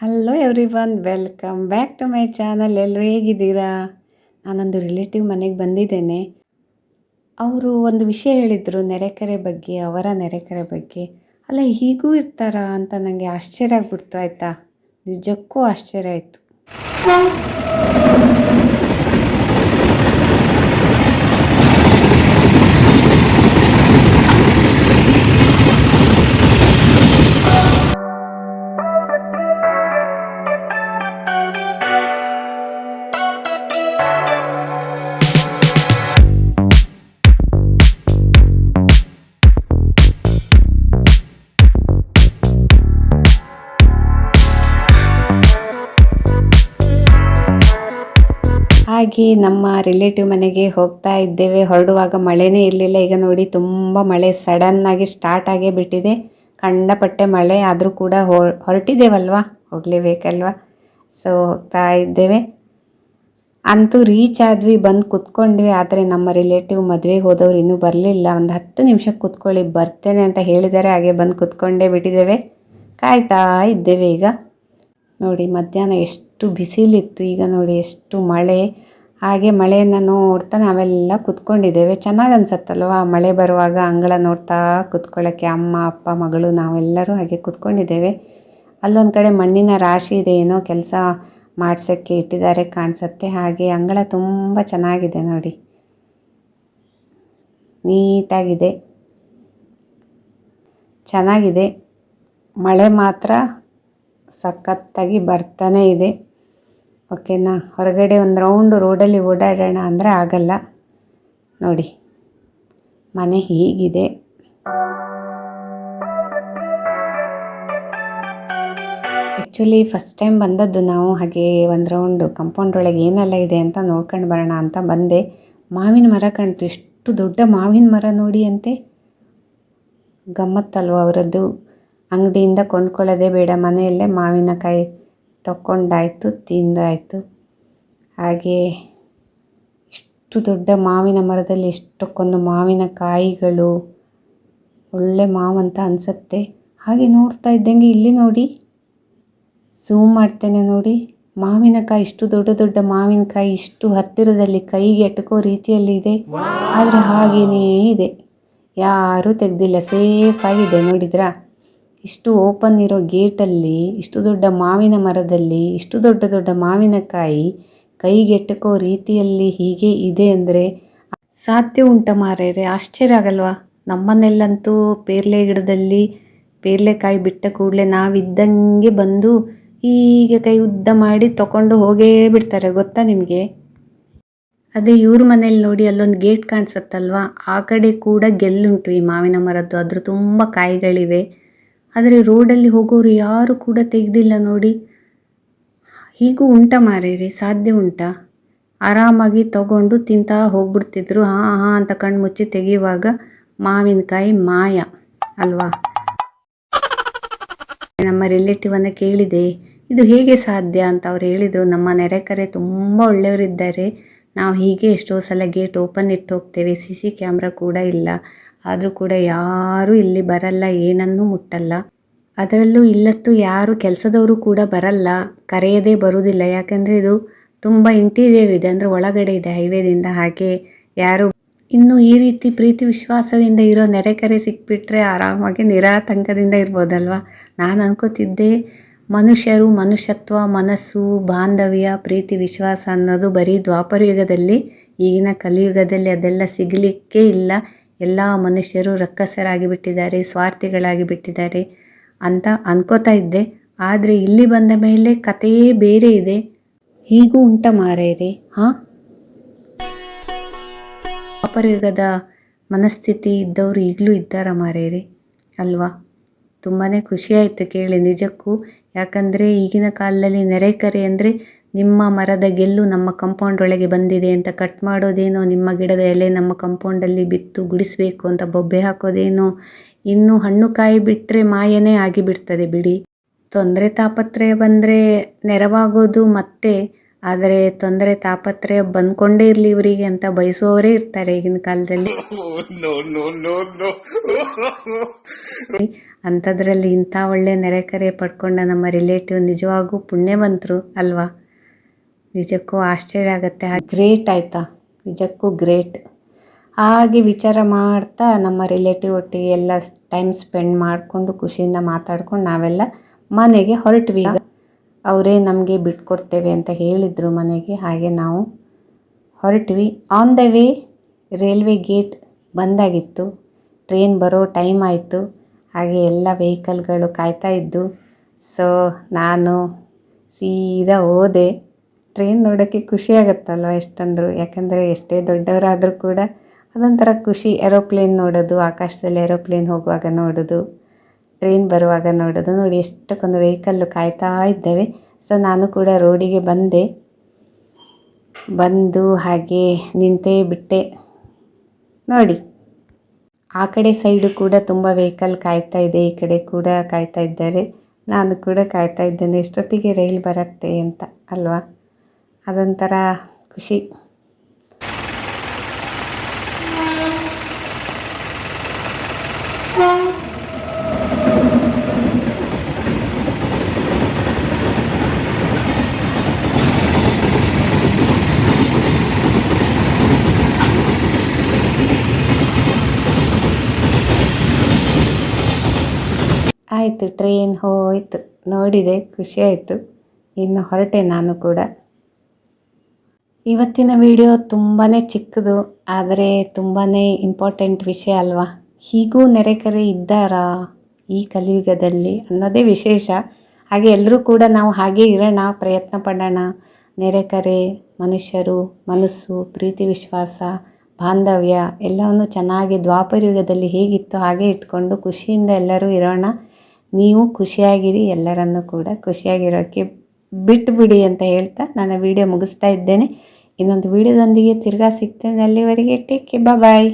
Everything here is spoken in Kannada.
Hello everyone welcome back to my channel ಎಲ್ಲರೂ ಹೇಗಿದ್ದೀರಾ? ನಾನೊಂದು ರಿಲೇಟಿವ್ ಮನೆಗೆ ಬಂದಿದ್ದೇನೆ. ಅವರು ಒಂದು ವಿಷಯ ಹೇಳಿದರು, ನೆರೆಕೆರೆ ಬಗ್ಗೆ, ಅವರ ನೆರೆಕೆರೆ ಬಗ್ಗೆ. ಅಲ್ಲ, ಹೀಗೂ ಇರ್ತಾರಾ ಅಂತ ನನಗೆ ಆಶ್ಚರ್ಯ ಆಗ್ಬಿಡ್ತು, ಆಯಿತಾ? ನಿಜಕ್ಕೂ ಆಶ್ಚರ್ಯ ಆಯಿತು. ಹಾಗೆ ನಮ್ಮ ರಿಲೇಟಿವ್ ಮನೆಗೆ ಹೋಗ್ತಾ ಇದ್ದೇವೆ. ಹೊರಡುವಾಗ ಮಳೆನೇ ಇರಲಿಲ್ಲ. ಈಗ ನೋಡಿ ತುಂಬ ಮಳೆ. ಸಡನ್ನಾಗಿ ಸ್ಟಾರ್ಟ್ ಆಗೇ ಬಿಟ್ಟಿದೆ. ಕಂಡಪಟ್ಟೆ ಮಳೆ. ಆದರೂ ಕೂಡ ಹೊರಟಿದ್ದೇವಲ್ವಾ? ಹೋಗಲೇಬೇಕಲ್ವಾ ಸೊ ಹೋಗ್ತಾ ಇದ್ದೇವೆ. ಅಂತೂ ರೀಚ್ ಆದ್ವಿ. ಬಂದು ಕುತ್ಕೊಂಡ್ವಿ. ಆದರೆ ನಮ್ಮ ರಿಲೇಟಿವ್ ಮದುವೆಗೆ ಹೋದವ್ರು ಇನ್ನೂ ಬರಲಿಲ್ಲ. ಒಂದು ಹತ್ತು ನಿಮಿಷ ಕುತ್ಕೊಳ್ಳಿ, ಬರ್ತೇನೆ ಅಂತ ಹೇಳಿದ್ದಾರೆ ಹಾಗೆ ಬಂದು ಕುತ್ಕೊಂಡೇ ಬಿಟ್ಟಿದ್ದೇವೆ. ಕಾಯ್ತಾ ಇದ್ದೇವೆ ಈಗ. ನೋಡಿ ಮಧ್ಯಾಹ್ನ ಎಷ್ಟು ಬಿಸಿಲಿತ್ತು. ಈಗ ನೋಡಿ ಎಷ್ಟು ಮಳೆ. ಹಾಗೆ ಮಳೆಯನ್ನು ನೋಡ್ತಾ ನಾವೆಲ್ಲ ಕುತ್ಕೊಂಡಿದ್ದೇವೆ. ಚೆನ್ನಾಗಿ ಅನ್ಸತ್ತಲ್ವಾ ಮಳೆ ಬರುವಾಗ ಅಂಗಳ ನೋಡ್ತಾ ಕುತ್ಕೊಳ್ಳೋಕ್ಕೆ ಅಮ್ಮ, ಅಪ್ಪ, ಮಗಳು ನಾವೆಲ್ಲರೂ ಹಾಗೆ ಕುತ್ಕೊಂಡಿದ್ದೇವೆ. ಅಲ್ಲೊಂದು ಕಡೆ ಮಣ್ಣಿನ ರಾಶಿ ಇದೆ. ಏನೋ ಕೆಲಸ ಮಾಡಿಸೋಕ್ಕೆ ಇಟ್ಟಿದ್ದಾರೆ ಕಾಣಿಸುತ್ತೆ. ಹಾಗೆ ಅಂಗಳ ತುಂಬ ಚೆನ್ನಾಗಿದೆ ನೋಡಿ. ನೀಟಾಗಿದೆ. ಚೆನ್ನಾಗಿದೆ. ಮಳೆ ಮಾತ್ರ ಸಖತ್ತಾಗಿ ಬರ್ತಾನೆ ಇದೆ. ಓಕೆನಾ? ಹೊರಗಡೆ ಒಂದು ರೌಂಡ್ ರೋಡಲ್ಲಿ ಓಡಾಡೋಣ ಅಂದರೆ ಆಗಲ್ಲ. ನೋಡಿ, ಮನೆ ಹೀಗಿದೆ. ಆ್ಯಕ್ಚುಲಿ ಫಸ್ಟ್ ಟೈಮ್ ಬಂದದ್ದು ನಾವು ಹಾಗೆ ಒಂದು ರೌಂಡು ಕಂಪೌಂಡ್ ಒಳಗೆ ಏನೆಲ್ಲ ಇದೆ ಅಂತ ನೋಡ್ಕೊಂಡು ಬರೋಣ ಅಂತ ಬಂದೆ. ಮಾವಿನ ಮರ ಕಾಣ್ತು. ಎಷ್ಟು ದೊಡ್ಡ ಮಾವಿನ ಮರ ನೋಡಿ ಅಂತೆ. ಗಮ್ಮತ್ತಲ್ವ ಅವರದ್ದು? ಅಂಗಡಿಯಿಂದ ಕೊಂಡ್ಕೊಳ್ಳೋದೇ ಬೇಡ, ಮನೆಯಲ್ಲೇ ಮಾವಿನಕಾಯಿ ತಗೊಂಡಾಯ್ತು ತಿಂದಾಯಿತು. ಹಾಗೆ ಇಷ್ಟು ದೊಡ್ಡ ಮಾವಿನ ಮರದಲ್ಲಿ ಎಷ್ಟಕ್ಕೊಂದು ಮಾವಿನಕಾಯಿಗಳು ಒಳ್ಳೆ ಮಾವಂತ ಅನಿಸುತ್ತೆ. ಹಾಗೆ ನೋಡ್ತಾ ಇದ್ದಂಗೆ ಇಲ್ಲಿ ನೋಡಿ ಝೂಮ್ ಮಾಡ್ತೇನೆ ನೋಡಿ. ಮಾವಿನಕಾಯಿ ಇಷ್ಟು ದೊಡ್ಡ ದೊಡ್ಡ ಮಾವಿನಕಾಯಿ ಇಷ್ಟು ಹತ್ತಿರದಲ್ಲಿ ಕೈಗೆ ಎಟಕೋ ರೀತಿಯಲ್ಲಿ ಇದೆ. ಆದರೆ ಹಾಗೇನೇ ಇದೆ. ಯಾರೂ ತೆಗೆದಿಲ್ಲ. ಸೇಫ್ ಆಗಿದೆ, ನೋಡಿದ್ರಾ? ಇಷ್ಟು ಓಪನ್ ಇರೋ ಗೇಟಲ್ಲಿ, ಇಷ್ಟು ದೊಡ್ಡ ಮಾವಿನ ಮರದಲ್ಲಿ, ಇಷ್ಟು ದೊಡ್ಡ ದೊಡ್ಡ ಮಾವಿನಕಾಯಿ ಕೈಗೆಟಕೋ ರೀತಿಯಲ್ಲಿ ಹೀಗೆ ಇದೆ ಅಂದರೆ ಸಾಧ್ಯ ಉಂಟ ಮಾರೇರೆ. ಆಶ್ಚರ್ಯ ಆಗಲ್ವಾ? ನಮ್ಮನೆಲ್ಲಂತೂ ಪೇರ್ಲೆ ಗಿಡದಲ್ಲಿ ಪೇರ್ಲೆಕಾಯಿ ಬಿಟ್ಟ ಕೂಡಲೇ ನಾವಿದ್ದಂಗೆ ಬಂದು ಹೀಗೆ ಕೈ ಉದ್ದ ಮಾಡಿ ತಗೊಂಡು ಹೋಗೇ ಬಿಡ್ತಾರೆ, ಗೊತ್ತಾ ನಿಮಗೆ? ಅದೇ ಇವ್ರ ಮನೇಲಿ ನೋಡಿ ಅಲ್ಲೊಂದು ಗೇಟ್ ಕಾಣಿಸುತ್ತಲ್ವಾ? ಆ ಕಡೆ ಕೂಡ ಗೆಲ್ಲುಂಟು ಈ ಮಾವಿನ ಮರದ್ದು. ಅದ್ರ ತುಂಬ ಕಾಯಿಗಳಿವೆ. ಆದರೆ ರೋಡಲ್ಲಿ ಹೋಗೋರು ಯಾರು ಕೂಡ ತೆಗೆದಿಲ್ಲ ನೋಡಿ. ಹೀಗೂ ಉಂಟ ಮಾರೇರಿ, ಸಾಧ್ಯ ಉಂಟಾ. ಆರಾಮಾಗಿ ತಗೊಂಡು ತಿಂತಾ ಹೋಗ್ಬಿಡ್ತಿದ್ರು. ಹಾಂ ಹಾಂ ಅಂತ ಕಣ್ಣು ಮುಚ್ಚಿ ತೆಗೆಯುವಾಗ ಮಾವಿನಕಾಯಿ ಮಾಯ, ಅಲ್ವಾ? ನಮ್ಮ ರಿಲೇಟಿವನ್ನು ಕೇಳಿದೆ, ಇದು ಹೇಗೆ ಸಾಧ್ಯ? ಅಂತ ಅವ್ರು ಹೇಳಿದರು. ನಮ್ಮ ನೆರೆಕರೆ ತುಂಬ ಒಳ್ಳೆಯವರಿದ್ದಾರೆ. ನಾವು ಹೀಗೆ ಎಷ್ಟೋ ಸಲ ಗೇಟ್ ಓಪನ್ ಇಟ್ಟು ಹೋಗ್ತೇವೆ, ಸಿ ಸಿ ಕ್ಯಾಮ್ರಾ ಕೂಡ ಇಲ್ಲ. ಆದರೂ ಕೂಡ ಯಾರೂ ಇಲ್ಲಿ ಬರಲ್ಲ, ಏನನ್ನೂ ಮುಟ್ಟಲ್ಲ. ಅದರಲ್ಲೂ ಇಲ್ಲತ್ತು ಯಾರು ಕೆಲಸದವರು ಕೂಡ ಬರಲ್ಲ. ಕರೆಯದೇ ಬರುವುದಿಲ್ಲ. ಯಾಕಂದರೆ ಇದು ತುಂಬ ಇಂಟೀರಿಯರ್ ಇದೆ, ಅಂದರೆ ಒಳಗಡೆ ಇದೆ ಹೈವೇದಿಂದ ಹಾಗೆ ಯಾರು ಇನ್ನು ಈ ರೀತಿ ಪ್ರೀತಿ ವಿಶ್ವಾಸದಿಂದ ಇರೋ ನೆರೆಕರೆ ಸಿಕ್ಬಿಟ್ರೆ ಆರಾಮಾಗಿ ನಿರಾತಂಕದಿಂದ ಇರ್ಬೋದಲ್ವ? ನಾನು ಅನ್ಕೋತಿದ್ದೆ ಮನುಷ್ಯರು, ಮನುಷ್ಯತ್ವ, ಮನಸ್ಸು, ಬಾಂಧವ್ಯ, ಪ್ರೀತಿ, ವಿಶ್ವಾಸ ಅನ್ನೋದು ಬರೀ ದ್ವಾಪರ ಯುಗದಲ್ಲಿ ಈಗಿನ ಕಲಿಯುಗದಲ್ಲಿ ಅದೆಲ್ಲ ಸಿಗಲಿಕ್ಕೆ ಇಲ್ಲ. ಎಲ್ಲ ಮನುಷ್ಯರು ರಕ್ಕಸರಾಗಿ ಬಿಟ್ಟಿದ್ದಾರೆ ಸ್ವಾರ್ಥಿಗಳಾಗಿ ಬಿಟ್ಟಿದ್ದಾರೆ ಅಂತ ಅನ್ಕೋತಾ ಇದ್ದೆ. ಆದರೆ ಇಲ್ಲಿ ಬಂದ ಮೇಲೆ ಕಥೆಯೇ ಬೇರೆ ಇದೆ. ಹೀಗೂ ಉಂಟ ಮಾರೇರಿ, ಹಾಂ? ಯುಗದ ಮನಸ್ಥಿತಿ ಇದ್ದವರು ಈಗಲೂ ಇದ್ದಾರ ಮಾರೇರಿ? ಅಲ್ವಾ? ತುಂಬಾ ಖುಷಿಯಾಯಿತು ಕೇಳಿ ನಿಜಕ್ಕೂ. ಯಾಕಂದರೆ ಈಗಿನ ಕಾಲದಲ್ಲಿ ನೆರೆಕರೆ ಅಂದರೆ ನಿಮ್ಮ ಮರದ ಗೆಲ್ಲು ನಮ್ಮ ಕಂಪೌಂಡ್ ಒಳಗೆ ಬಂದಿದೆ ಅಂತ ಕಟ್ ಮಾಡೋದೇನೋ ನಿಮ್ಮ ಗಿಡದ ಎಲೆ ನಮ್ಮ ಕಂಪೌಂಡಲ್ಲಿ ಬಿತ್ತು ಗುಡಿಸಬೇಕು ಅಂತ ಬೊಬ್ಬೆ ಹಾಕೋದೇನೋ ಇನ್ನು ಹಣ್ಣು ಕಾಯಿ ಬಿಟ್ಟರೆ ಮಾಯನೇ ಆಗಿಬಿಡ್ತದೆ ಬಿಡಿ. ತೊಂದರೆ ತಾಪತ್ರಯ ಬಂದರೆ ನೆರವಾಗೋದು ಮತ್ತೆ ಆದರೆ ತೊಂದರೆ ತಾಪತ್ರಯ ಬಂದ್ಕೊಂಡೇ ಇರಲಿ ಇವರಿಗೆ ಅಂತ ಬಯಸುವವರೇ ಇರ್ತಾರೆ ಈಗಿನ ಕಾಲದಲ್ಲಿ. ಅಂಥದ್ರಲ್ಲಿ ಇಂಥ ಒಳ್ಳೆ ನೆರೆಕರೆ ಪಡ್ಕೊಂಡ ನಮ್ಮ ರಿಲೇಟಿವ್ ನಿಜವಾಗೂ ಪುಣ್ಯವಂತರು ಅಲ್ವಾ? ನಿಜಕ್ಕೂ ಆಶ್ಚರ್ಯ ಆಗುತ್ತೆ. ಗ್ರೇಟ್ ಆಯಿತಾ? ನಿಜಕ್ಕೂ ಗ್ರೇಟ್. ಹಾಗೆ ವಿಚಾರ ಮಾಡ್ತಾ ನಮ್ಮ ರಿಲೇಟಿವ್ ಒಟ್ಟಿಗೆ ಎಲ್ಲ ಟೈಮ್ ಸ್ಪೆಂಡ್ ಮಾಡಿಕೊಂಡು ಖುಷಿಯಿಂದ ಮಾತಾಡ್ಕೊಂಡು ನಾವೆಲ್ಲ ಮನೆಗೆ ಹೊರಟ್ವಿ. ಅವರೇ ನಮಗೆ ಬಿಟ್ಕೊಡ್ತೇವೆ ಅಂತ ಹೇಳಿದರು ಮನೆಗೆ. ಹಾಗೆ ನಾವು ಹೊರಟ್ವಿ. On the way railway gate ಬಂದಾಗಿತ್ತು. Train ಬರೋ ಟೈಮ್ ಆಯಿತು. ಹಾಗೆ ಎಲ್ಲ ವೆಹಿಕಲ್ಗಳು ಕಾಯ್ತಾ ಇದ್ದು, ಸೊ ನಾನು ಸೀದಾ ಹೋದೆ. ಟ್ರೈನ್ ನೋಡೋಕ್ಕೆ ಖುಷಿ ಆಗುತ್ತಲ್ವ ಎಷ್ಟಂದರೂ? ಯಾಕಂದರೆ ಎಷ್ಟೇ ದೊಡ್ಡವರಾದರೂ ಕೂಡ ಅದೊಂಥರ ಖುಷಿ. ಏರೋಪ್ಲೇನ್ ನೋಡೋದು, ಆಕಾಶದಲ್ಲಿ ಏರೋಪ್ಲೇನ್ ಹೋಗುವಾಗ ನೋಡೋದು, ಟ್ರೈನ್ ಬರುವಾಗ ನೋಡೋದು. ನೋಡಿ, ಎಷ್ಟಕ್ಕೊಂದು ವೆಹಿಕಲ್ಲು ಕಾಯ್ತಾ ಇದ್ದೇವೆ. ಸೊ ನಾನು ಕೂಡ ರೋಡಿಗೆ ಬಂದೆ. ಬಂದು ಹಾಗೆ ನಿಂತೇ ಬಿಟ್ಟೆ. ನೋಡಿ. ಆ ಕಡೆ ಸೈಡು ಕೂಡ ತುಂಬ ವೆಹಿಕಲ್ ಕಾಯ್ತಾ ಇದೆ, ಈ ಕಡೆ ಕೂಡ ಕಾಯ್ತಾ ಇದ್ದಾರೆ. ನಾನು ಕೂಡ ಕಾಯ್ತಾ ಇದ್ದೇನೆ, ಎಷ್ಟೊತ್ತಿಗೆ ರೈಲ್ ಬರುತ್ತೆ ಅಂತ, ಅಲ್ವಾ? ಅದೊಂಥರ ಖುಷಿ. ಆಯಿತು ಟ್ರೈನ್ ಹೋಯಿತು. ನೋಡಿದೆ, ಖುಷಿ ಆಯಿತು. ಇನ್ನು ಹೊರಟೆ ನಾನು ಕೂಡ. ಇವತ್ತಿನ ವಿಡಿಯೋ ತುಂಬಾ ಚಿಕ್ಕದು, ಆದರೆ ತುಂಬಾ ಇಂಪಾರ್ಟೆಂಟ್ ವಿಷಯ ಅಲ್ವಾ? ಹೀಗೂ ನೆರೆಕರೆ ಇದ್ದಾರಾ ಈ ಕಲಿಯುಗದಲ್ಲಿ ಅನ್ನೋದೇ ವಿಶೇಷ. ಹಾಗೆ ಎಲ್ಲರೂ ಕೂಡ ನಾವು ಹಾಗೆ ಇರೋಣ, ಪ್ರಯತ್ನ ಪಡೋಣ. ನೆರೆಕರೆ, ಮನುಷ್ಯರು, ಮನಸ್ಸು, ಪ್ರೀತಿ, ವಿಶ್ವಾಸ, ಬಾಂಧವ್ಯ ಎಲ್ಲವನ್ನು ಚೆನ್ನಾಗಿ ದ್ವಾಪರಯುಗದಲ್ಲಿ ಹೇಗಿತ್ತು ಹಾಗೆ ಇಟ್ಕೊಂಡು ಖುಷಿಯಿಂದ ಎಲ್ಲರೂ ಇರೋಣ. ನೀವು ಖುಷಿಯಾಗಿರಿ, ಎಲ್ಲರನ್ನು ಕೂಡ ಖುಷಿಯಾಗಿರೋಕ್ಕೆ ಬಿಟ್ಟುಬಿಡಿ ಅಂತ ಹೇಳ್ತಾ ನಾನು ವಿಡಿಯೋ ಮುಗಿಸ್ತಾ ಇದ್ದೇನೆ. ಇನ್ನೊಂದು ವಿಡಿಯೋದೊಂದಿಗೆ ತಿರ್ಗಾ ಸಿಗ್ತೇನೆ ಅಲ್ಲಿವರೆಗೆ. ಟೇಕ್ ಬಾಯ್